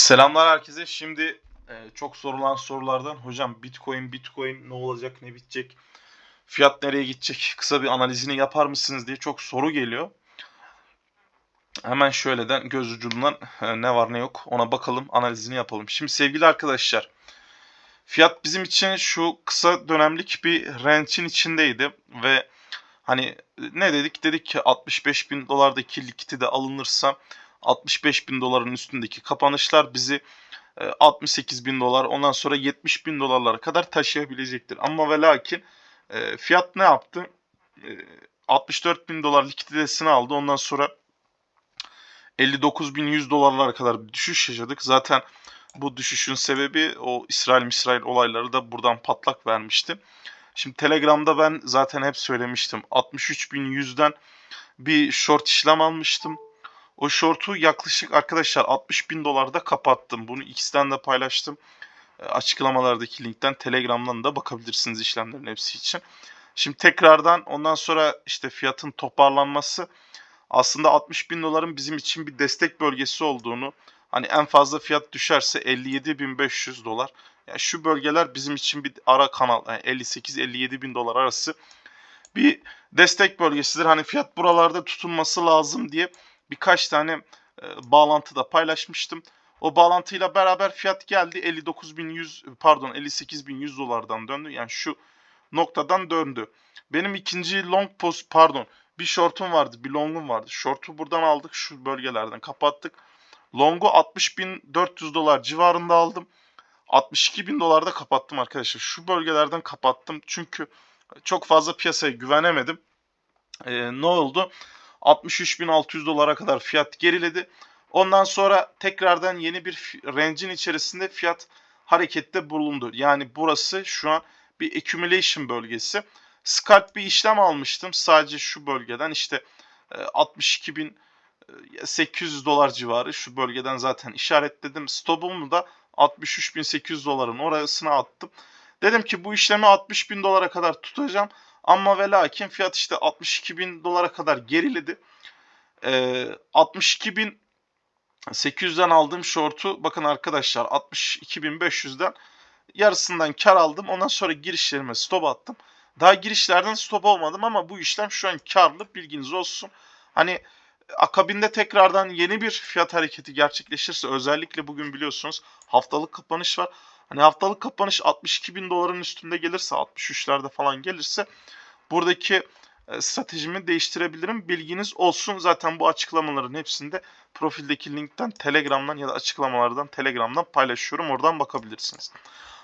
Selamlar herkese. Şimdi e, çok sorulan sorulardan hocam Bitcoin Bitcoin ne olacak ne bitecek fiyat nereye gidecek kısa bir analizini yapar mısınız diye çok soru geliyor. Hemen şöyleden göz ucundan e, ne var ne yok ona bakalım analizini yapalım. Şimdi sevgili arkadaşlar fiyat bizim için şu kısa dönemlik bir range'in içindeydi ve hani ne dedik dedik ki 65 bin dolardaki likiti de alınırsa 65 bin doların üstündeki kapanışlar bizi 68 e, bin dolar ondan sonra 70 bin dolarlara kadar taşıyabilecektir. Ama ve lakin e, fiyat ne yaptı? 64 e, bin dolar likiditesini aldı. Ondan sonra 59 bin 100 dolarlara kadar bir düşüş yaşadık. Zaten bu düşüşün sebebi o İsrail-İsrail olayları da buradan patlak vermişti. Şimdi Telegram'da ben zaten hep söylemiştim. 63.100'den bir short işlem almıştım. O short'u yaklaşık arkadaşlar 60 bin dolarda kapattım. Bunu X'ten de paylaştım. E, açıklamalardaki linkten Telegram'dan da bakabilirsiniz işlemlerin hepsi için. Şimdi tekrardan ondan sonra işte fiyatın toparlanması aslında 60 bin doların bizim için bir destek bölgesi olduğunu hani en fazla fiyat düşerse 57.500 dolar. Yani şu bölgeler bizim için bir ara kanal yani 58-57 bin dolar arası bir destek bölgesidir. Hani fiyat buralarda tutunması lazım diye birkaç tane e, bağlantı da paylaşmıştım. O bağlantıyla beraber fiyat geldi 59.100 pardon 58.100 dolardan döndü. Yani şu noktadan döndü. Benim ikinci long post pardon bir short'um vardı bir long'um vardı. Short'u buradan aldık şu bölgelerden kapattık. Long'u 60.400 dolar civarında aldım. 62.000 dolarda kapattım arkadaşlar. Şu bölgelerden kapattım çünkü çok fazla piyasaya güvenemedim. Ee, ne oldu? 63.600 dolara kadar fiyat geriledi. Ondan sonra tekrardan yeni bir range'in içerisinde fiyat harekette bulundu. Yani burası şu an bir accumulation bölgesi. Scalp bir işlem almıştım sadece şu bölgeden işte 62.800 e, dolar civarı şu bölgeden zaten işaretledim. Stopumu da 63.800 doların orasına attım. Dedim ki bu işlemi 60.000 dolara kadar tutacağım. Ama ve lakin fiyat işte 62 bin dolara kadar geriledi. Ee, 62 bin 800'den aldığım short'u bakın arkadaşlar 62.500'den yarısından kar aldım. Ondan sonra girişlerime stop attım. Daha girişlerden stop olmadım ama bu işlem şu an karlı bilginiz olsun. Hani akabinde tekrardan yeni bir fiyat hareketi gerçekleşirse özellikle bugün biliyorsunuz haftalık kapanış var. Hani haftalık kapanış 62 bin doların üstünde gelirse 63'lerde falan gelirse buradaki e, stratejimi değiştirebilirim. Bilginiz olsun. Zaten bu açıklamaların hepsinde profildeki linkten Telegram'dan ya da açıklamalardan Telegram'dan paylaşıyorum. Oradan bakabilirsiniz.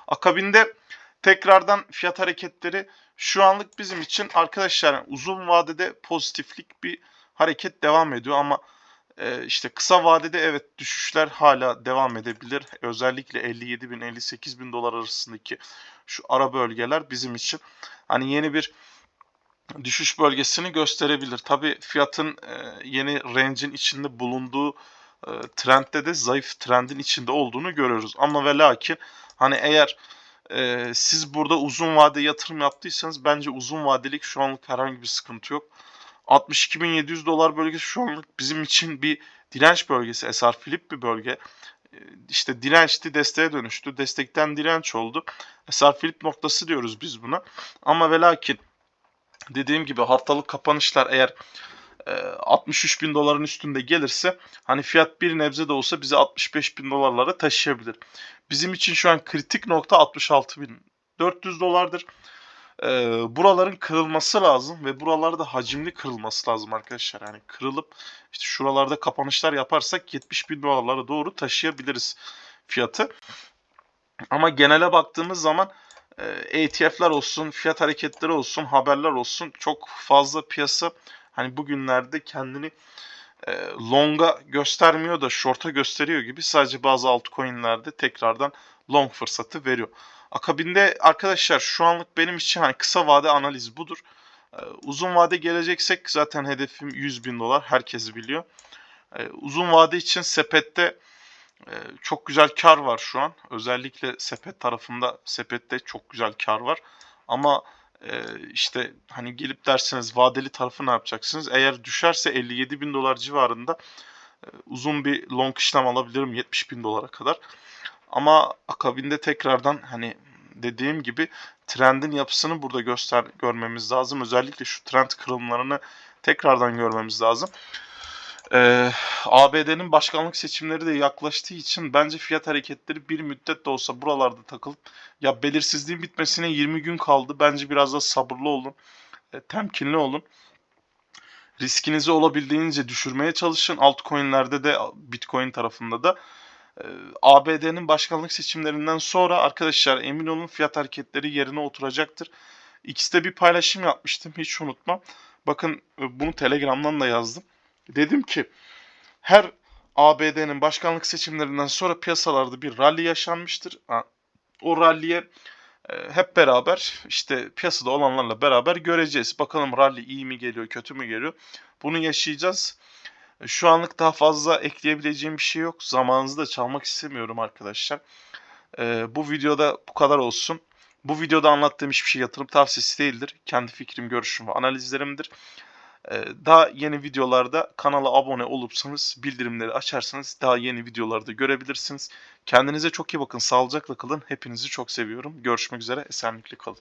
Akabinde tekrardan fiyat hareketleri şu anlık bizim için arkadaşlar uzun vadede pozitiflik bir hareket devam ediyor ama e, işte kısa vadede evet düşüşler hala devam edebilir. Özellikle 57 bin 58 bin dolar arasındaki şu ara bölgeler bizim için hani yeni bir düşüş bölgesini gösterebilir. Tabi fiyatın e, yeni range'in içinde bulunduğu e, trendde de zayıf trendin içinde olduğunu görüyoruz. Ama ve lakin hani eğer e, siz burada uzun vade yatırım yaptıysanız bence uzun vadelik şu anlık herhangi bir sıkıntı yok. 62.700 dolar bölgesi şu anlık bizim için bir direnç bölgesi. SR Flip bir bölge. İşte dirençti desteğe dönüştü. Destekten direnç oldu. SR Flip noktası diyoruz biz buna. Ama ve lakin dediğim gibi haftalık kapanışlar eğer 63 bin doların üstünde gelirse hani fiyat bir nebze de olsa bizi 65 bin dolarlara taşıyabilir. Bizim için şu an kritik nokta 66 bin 400 dolardır. Ee, buraların kırılması lazım ve buralarda hacimli kırılması lazım arkadaşlar. Yani kırılıp işte şuralarda kapanışlar yaparsak 70 bin dolarlara doğru taşıyabiliriz fiyatı. Ama genele baktığımız zaman ETF'ler olsun, fiyat hareketleri olsun, haberler olsun çok fazla piyasa hani bugünlerde kendini e, long'a göstermiyor da short'a gösteriyor gibi sadece bazı altcoin'lerde tekrardan long fırsatı veriyor. Akabinde arkadaşlar şu anlık benim için hani kısa vade analiz budur. E, uzun vade geleceksek zaten hedefim 100 bin dolar herkes biliyor. E, uzun vade için sepette ee, çok güzel kar var şu an. Özellikle sepet tarafında sepette çok güzel kar var. Ama e, işte hani gelip derseniz vadeli tarafı ne yapacaksınız? Eğer düşerse 57 bin dolar civarında e, uzun bir long işlem alabilirim 70 bin dolara kadar. Ama akabinde tekrardan hani dediğim gibi trendin yapısını burada göster görmemiz lazım. Özellikle şu trend kırılımlarını tekrardan görmemiz lazım. Ee, ABD'nin başkanlık seçimleri de yaklaştığı için bence fiyat hareketleri bir müddet de olsa buralarda takılıp ya belirsizliğin bitmesine 20 gün kaldı. Bence biraz da sabırlı olun. E, temkinli olun. Riskinizi olabildiğince düşürmeye çalışın. Altcoin'lerde de Bitcoin tarafında da. E, ABD'nin başkanlık seçimlerinden sonra arkadaşlar emin olun fiyat hareketleri yerine oturacaktır. X'te bir paylaşım yapmıştım hiç unutmam. Bakın e, bunu Telegram'dan da yazdım. Dedim ki her ABD'nin başkanlık seçimlerinden sonra piyasalarda bir rally yaşanmıştır. O rally'e e, hep beraber işte piyasada olanlarla beraber göreceğiz. Bakalım rally iyi mi geliyor, kötü mü geliyor. Bunu yaşayacağız. E, Şu anlık daha fazla ekleyebileceğim bir şey yok. Zamanınızı da çalmak istemiyorum arkadaşlar. E, bu videoda bu kadar olsun. Bu videoda anlattığım hiçbir şey yatırım tavsiyesi değildir. Kendi fikrim, görüşüm ve analizlerimdir. Ee, Daha yeni videolarda kanala abone olursanız, bildirimleri açarsanız daha yeni videolarda görebilirsiniz. Kendinize çok iyi bakın, sağlıcakla kalın. Hepinizi çok seviyorum. Görüşmek üzere, esenlikle kalın.